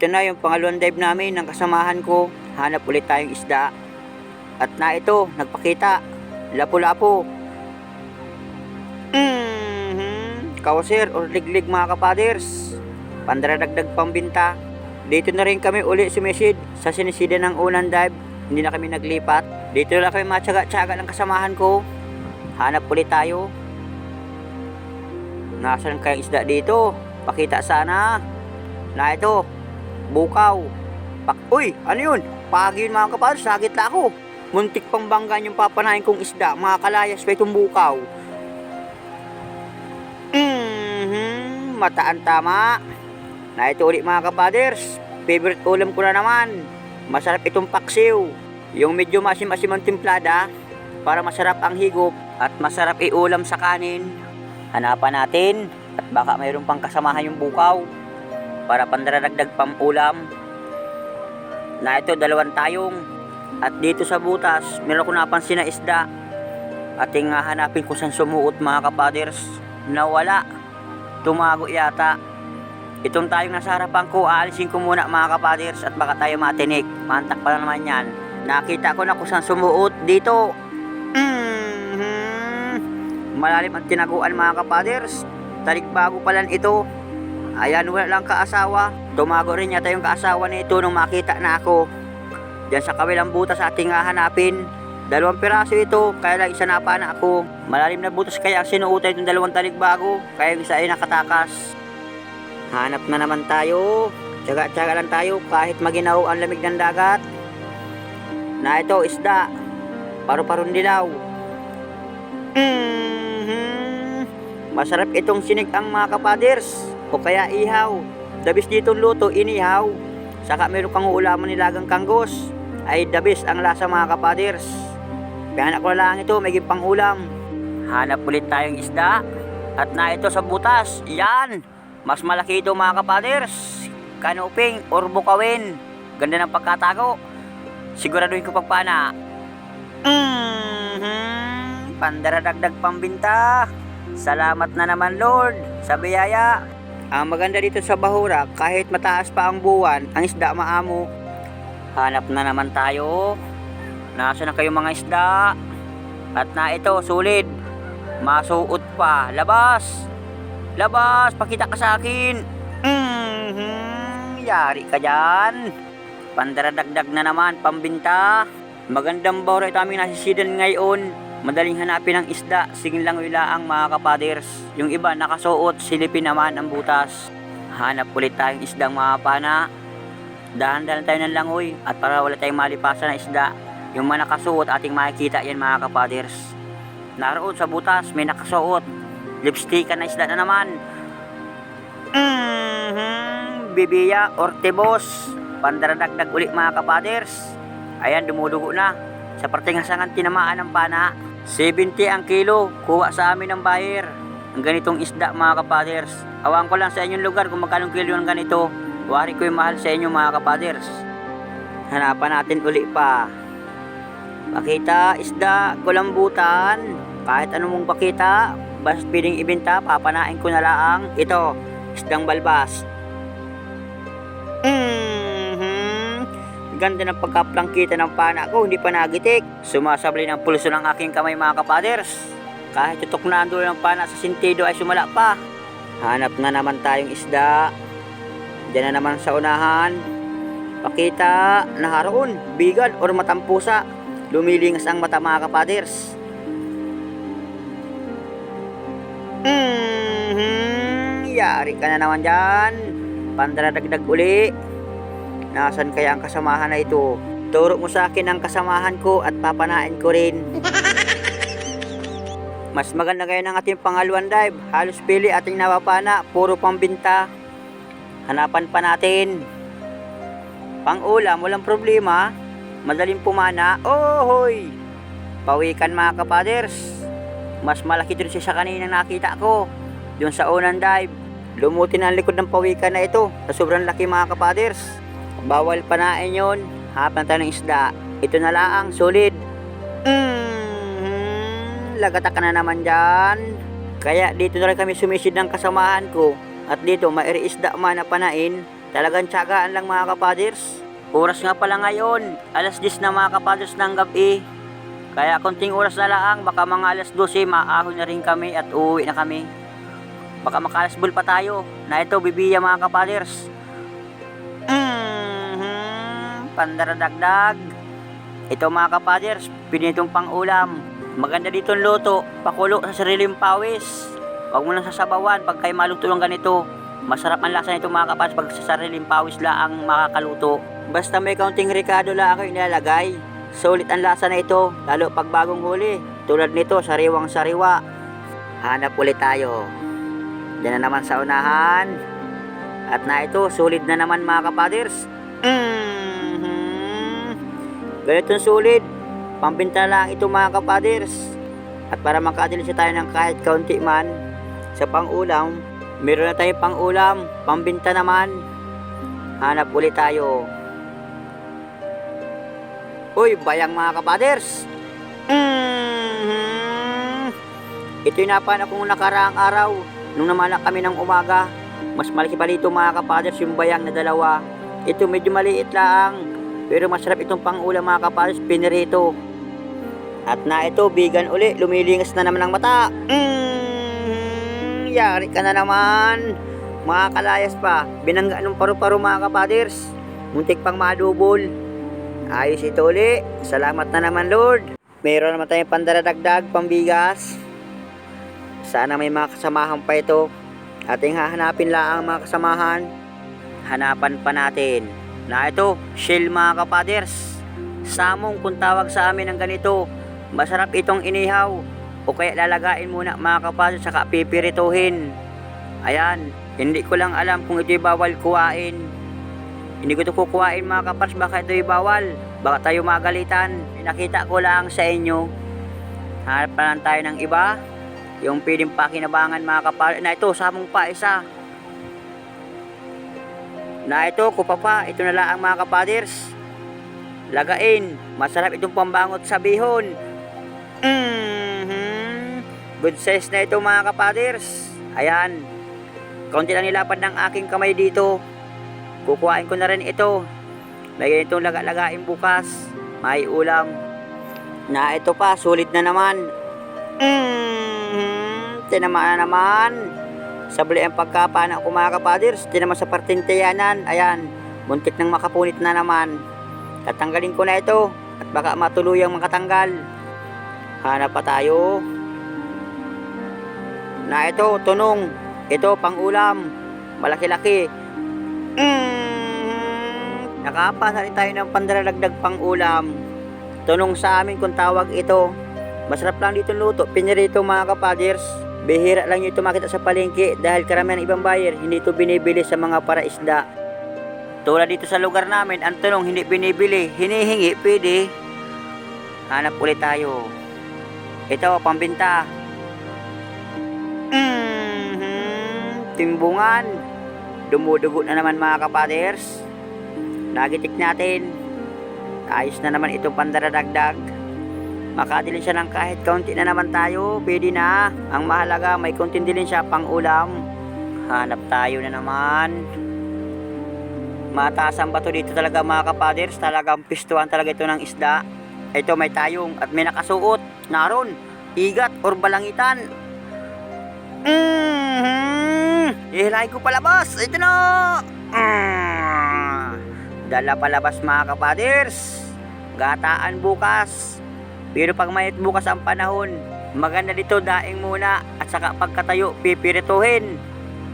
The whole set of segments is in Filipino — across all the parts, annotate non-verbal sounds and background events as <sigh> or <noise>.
ito na yung pangalawang dive namin ng kasamahan ko. Hanap ulit tayong isda. At na ito, nagpakita. Lapu-lapo. Mhm. Kawasir or liglig mga kapaders. Pandaradagdag pambinta. Dito na rin kami uli sumisid sa sinisida ng unang dive. Hindi na kami naglipat. Dito na kami matyaga-tyaga ng kasamahan ko. Hanap ulit tayo. Nasaan kayang isda dito? Pakita sana. Na ito, bukaw. Pak Uy, ano yun? Pagi yun mga kapal, sagit na ako. Muntik pang banggan yung papanahin kong isda, mga kalayas pa itong bukaw. Mhm, mataan tama. Na ito ulit mga kapaders, favorite ulam ko na naman. Masarap itong paksiw. Yung medyo masim-asim ang timplada, para masarap ang higop at masarap iulam sa kanin. Hanapan natin at baka mayroon pang kasamahan yung bukaw para pandaragdag pang ulam. Na ito, dalawang tayong. At dito sa butas, meron ko napansin na isda. Ating nga hanapin kung saan sumuot mga kapaders. Nawala. Tumago yata. Itong tayong nasa harapan ko, aalisin ko muna mga kapaders at baka tayo matinik. Mantak pa naman yan. Nakita ko na kung saan sumuot dito. Mhm. Malalim ang tinaguan mga kapaders. Talikbago pa lang ito. Ayan, wala lang kaasawa. Tumago rin yata yung kaasawa nito nung makita na ako. Diyan sa kawilang butas ating hahanapin. Dalawang piraso ito, kaya lang isa napa na ako. Malalim na butas kaya ang sinuutay itong dalawang talikbago, kaya isa ay nakatakas. Hanap na naman tayo. Tsaga-tsaga lang tayo kahit maginaw ang lamig ng dagat. Na ito, isda. Paru-parong dilaw. Mhm. Masarap itong sinig ang mga kapaders o kaya ihaw. Dabis ditong luto, inihaw. Saka meron kang uulaman nilagang kanggos. Ay dabis ang lasa mga kapaders. Kaya ko lang ito, may pang ulam. Hanap ulit tayong isda. At na ito sa butas. Yan! Mas malaki ito mga kapaders. Kanuping or bukawin. Ganda ng pagkatago. Siguraduhin ko pagpana. Mhm. Pandaradagdag pambinta. Salamat na naman Lord sa biyaya. Ang maganda dito sa Bahura, kahit mataas pa ang buwan, ang isda maamo. Hanap na naman tayo. Nasa na kayo mga isda? At na ito, sulit. Masuot pa. Labas! Labas! Pakita ka sa akin! Mhm. Yari ka dyan. Pandaradagdag na naman, pambinta. Magandang bawra ito aming nasisidan ngayon. Madaling hanapin ang isda, singin lang ang mga kapaders. Yung iba nakasuot, silipin naman ang butas. Hanap ulit tayong isdang mga pana. Dahan-dahan tayo ng langoy at para wala tayong malipasan na isda. Yung mga nakasuot ating makikita yan mga kapaders. Naroon sa butas may nakasuot. Lipstick na isda na naman. Mhm, Bibiya or tibos. Pandaradagdag ulit mga kapaders. Ayan, dumudugo na. Sa parteng hasangan tinamaan ng pana. 70 ang kilo. Kuha sa amin ng buyer. Ang ganitong isda mga kapaders. Awan ko lang sa inyong lugar kung magkano kilo ng ganito. Wari ko yung mahal sa inyo mga kapaders. Hanapan natin uli pa. Pakita, isda, kulambutan. Kahit anong mong pakita, basta piling ibenta, papanain ko na lang. Ito, isdang balbas. Ganda ng pagkaplangkita ng pana ko, hindi pa nagitik. Sumasablay ng pulso ng aking kamay mga kapaders. Kahit tutok na ang ng pana sa sintido ay sumala pa. Hanap na naman tayong isda. Diyan na naman sa unahan. Pakita, naharoon, bigal or matampusa. Lumilingas ang mata mga kapaders. Mhm, yari ka na naman dyan. Pandaradagdag uli. Nasaan kaya ang kasamahan na ito? Turo mo sa akin ang kasamahan ko at papanain ko rin. <laughs> Mas maganda ngayon ang ating pangalawang dive. Halos pili ating napapana, puro pambinta. Hanapan pa natin. Pang ulam, walang problema. Madaling pumana. Ohoy! Pawikan mga kapaders. Mas malaki din siya sa kanina nakita ko. Doon sa unang dive. Lumutin ang likod ng pawikan na ito. Sa sobrang laki mga kapaders. Bawal panain yon. Hapan tayo ng isda. Ito na lang, solid. Mhm, lagata ka na naman dyan. Kaya dito na rin kami sumisid ng kasamahan ko. At dito, may isda man na panain. Talagang tiyagaan lang mga kapaders. Oras nga pala ngayon, alas 10 na mga kapaders ng gabi. Kaya konting oras na lang, baka mga alas 12, maahon na rin kami at uuwi na kami. Baka makalasbol pa tayo na ito bibiya mga kapaders. Pandaradagdag. Ito mga kapaders, pinitong pang ulam. Maganda dito ang luto, pakulo sa sariling pawis. Huwag mo lang sasabawan pag kayo maluto lang ganito. Masarap ang lasa nito mga kapaders pag sa sariling pawis lang makakaluto. Basta may kaunting ricado lang ako nilalagay. Sulit ang lasa na ito, lalo pag bagong huli. Tulad nito, sariwang sariwa. Hanap ulit tayo. Diyan na naman sa unahan. At na ito, sulit na naman mga kapaders. Mhm. Ganitong sulit. Pambinta lang ito mga kapaders. At para makadili tayo ng kahit kaunti man sa pangulam, meron na tayong pangulam, pambinta naman. Hanap ulit tayo. Uy, bayang mga kapaders. Mhm. Ito yung napan akong nakaraang araw nung namana kami ng umaga. Mas malaki pa dito mga kapaders yung bayang na dalawa. Ito medyo maliit lang. Pero masarap itong pangulam mga kapaders, pinirito. At na ito, bigan uli, lumilingas na naman ang mata. Mm, yari ka na naman. Mga kalayas pa, binangga ng paru-paro mga kapaders. Muntik pang madubol. Ayos ito uli. Salamat na naman Lord. Meron naman tayong pandaradagdag, pambigas. Sana may mga kasamahan pa ito. Ating hahanapin lang ang mga kasamahan. Hanapan pa natin. Na ito, shell mga kapaders. Samong kung tawag sa amin ng ganito. Masarap itong inihaw. O kaya lalagain muna mga kapaders saka pipirituhin. Ayan, hindi ko lang alam kung ito'y bawal kuwain. Hindi ko ito kukuhain mga kapars, baka ito'y bawal. Baka tayo magalitan. Nakita ko lang sa inyo. Hanap pa lang tayo ng iba. Yung pwedeng pakinabangan mga kapars. Na ito, samong pa isa. Na ito, kupapa. Ito na lang ang mga kapaders. Lagain. Masarap itong pambangot sa bihon. Mhm. Good size na ito mga kapaders. Ayan. Kaunti lang nilapad ng aking kamay dito. Kukuhain ko na rin ito. May ganitong laga-lagain bukas. May ulam. Na ito pa, sulit na naman. Mm, tinamaan na naman. Sabli ang pagkapana ko mga kapaders. Tinaman sa partinteyanan. Ayan, muntik nang makapunit na naman. Tatanggalin ko na ito. At baka matuluyang makatanggal. Hanap pa tayo. Na ito, tunong. Ito, pang ulam. Malaki-laki. Mm, nakapa na rin tayo ng pandaralagdag pang ulam. Tunong sa amin kung tawag ito. Masarap lang dito luto. Pinirito mga kapaders. Bihira lang ito makita sa palengke dahil karamihan ng ibang buyer hindi ito binibili sa mga paraisda. Tulad dito sa lugar namin, ang tunong hindi binibili, hinihingi, pwede. Hanap ulit tayo. Ito, pambinta. Mhm, timbungan. Dumudugo na naman mga kapaders. Nagitik natin. Ayos na naman itong pandaradagdag. Makadilin siya ng kahit kaunti na naman tayo. Pwede na. Ang mahalaga may konting dilin siya pang ulam. Hanap tayo na naman. Mataas ang bato dito talaga mga kapaders. Talagang pistuhan talaga ito ng isda. Ito may tayong at may nakasuot. Naroon, igat or balangitan. Mm-hmm. Ihilahin ko palabas. Ito na. Mm. Dala palabas mga kapaders. Gataan bukas. Pero pag may bukas ang panahon, maganda dito daing muna at saka pagkatayo pipirituhin.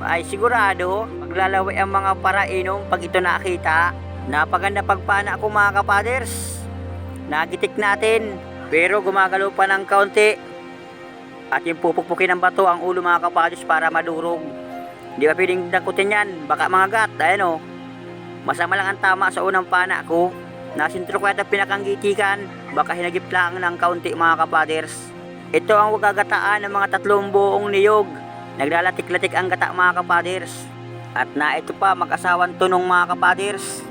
Ay sigurado, maglalaway ang mga parainom pag ito nakita. Napaganda pagpana ko mga kapaders. Nagitik natin, pero gumagalaw pa ng kaunti. At yung pupukpukin ng bato ang ulo mga kapaders para madurog. Di ba pwedeng dakutin yan? Baka mga gat, ayan o. Masama lang ang tama sa unang pana ko. Nasintro ko yata pinakanggitikan. Baka hinagip lang ng kaunti mga kapaders. Ito ang wagagataan ng mga tatlong buong niyog. Naglalatik-latik ang gata mga kapaders. At na ito pa mag-asawang tunong mga kapaders.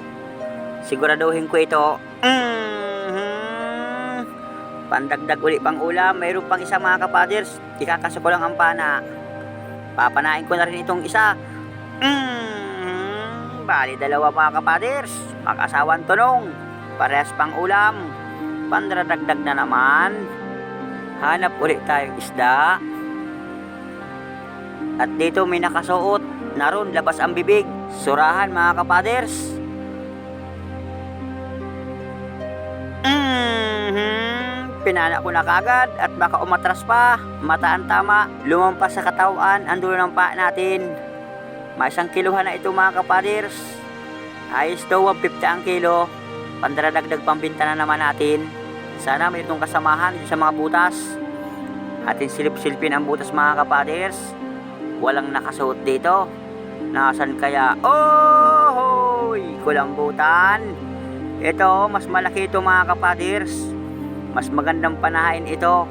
Siguraduhin ko ito. Mhm. Pandagdag uli pang ulam. Mayroon pang isa mga kapaders. Ikakasa ko lang ang pana. Papanain ko na rin itong isa. Mhm. Bali, dalawa mga kapaders. Mag-asawang tunong. Parehas pang ulam. Pandradagdag na naman. Hanap ulit tayong isda. At dito may nakasuot. Naroon, labas ang bibig. Surahan mga kapaders. Mhm. Pinana ko na kagad at baka umatras pa. Mataan tama. Lumampas sa katawan ang dulo ng paa natin. May isang kiluhan na ito mga kapaders. Ayos daw 150 ang kilo. Pandaradagdag pambinta na naman natin. Sana may itong kasamahan sa mga butas. Atin silip-silpin ang butas mga kapaders. Walang nakasuot dito. Nasaan kaya? Oh! Hoy! Kulambutan. Ito, mas malaki ito mga kapaders. Mas magandang panahain ito.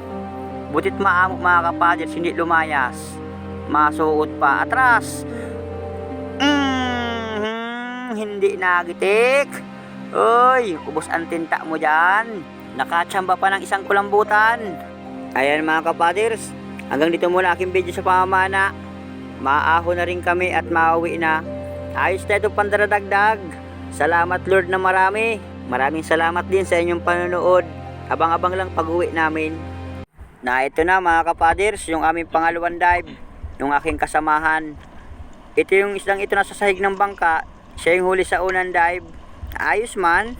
Butit maamok mga kapaders, hindi lumayas. Masuot pa atras. Mm, hindi nagitik. Uy, ubos ang tinta mo dyan. Nakatsamba pa ng isang kulambutan. Ayan mga kapaders, hanggang dito muna aking video sa pamamana. Maaho na rin kami at mauwi na. Ayos na itong pandaradagdag. Salamat Lord na marami. Maraming salamat din sa inyong panonood. Abang-abang lang pag-uwi namin. Na ito na mga kapaders, yung aming pangalawang dive. Yung aking kasamahan. Ito yung islang ito nasa sahig ng bangka. Siya yung huli sa unang dive. Ayos man.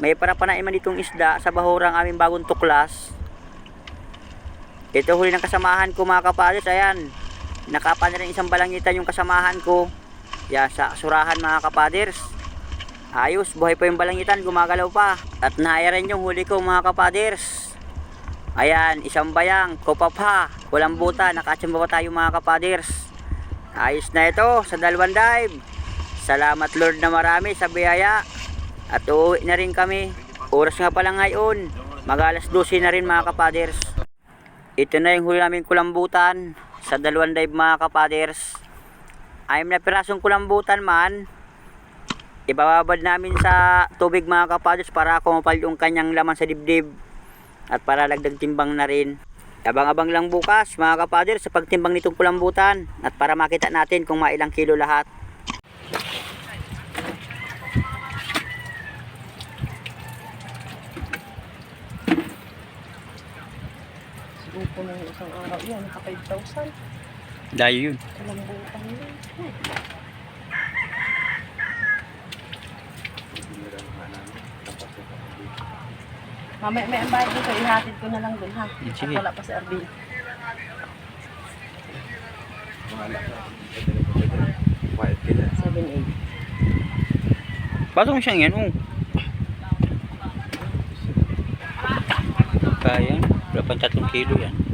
May para panaiman itong isda sa bahurang aming bagong tuklas. Ito huli ng kasamahan ko mga kapaders. Ayan. Nakapa na rin isang balangitan yung kasamahan ko. Yan sa surahan mga kapaders. Ayos, buhay pa yung balangitan, gumagalaw pa. At naaya rin yung huli ko mga kapaders. Ayan, isang bayang, kopapa, walang buta, nakachamba pa tayo mga kapaders. Ayos na ito sa dalawang dive. Salamat Lord na marami sa biyaya. At uuwi na rin kami. Oras nga pala ngayon. Magalas 12 na rin mga kapaders. Ito na yung huli namin kulambutan sa dalawang dive mga kapaders. Ayam na pirasong kulambutan man. Ibababad namin sa tubig mga kapaders para kumapal yung kanyang laman sa dibdib. At para lagdag timbang na rin. Abang-abang lang bukas mga kapaders sa pagtimbang nitong kulambutan. At para makita natin kung mailang kilo lahat. Ng isang araw yan, naka 5,000. Dayo yun. Kalambutan yun. Mamaya may ang bayad dito, ihatid ko na lang dun ha. Sige. At wala pa si Arvin. Seven eight. Pasok mo siyang yan, oh. Kaya, wala pang tatlong kilo yan.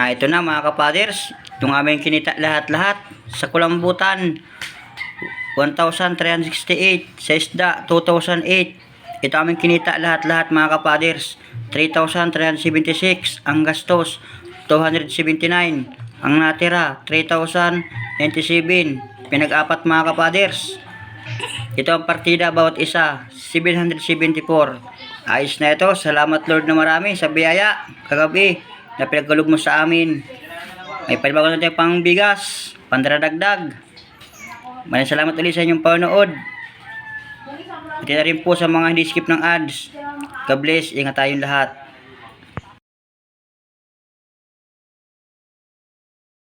Na ito na mga kapaders, itong aming kinita lahat-lahat sa kulambutan. 1,368 sa isda 2,008 ito aming kinita lahat-lahat mga kapaders. 3,376 ang gastos 279 ang natira 3,097 pinag-apat mga kapaders. Ito ang partida bawat isa 774 ayos na ito. Salamat Lord na marami sa biyaya. Kagabi na pinagkalog mo sa amin may palibago na tayo pang bigas pandaradagdag Maraming salamat ulit sa inyong panonood. Pati na rin po sa mga hindi skip ng ads. God bless. Ingat tayong lahat.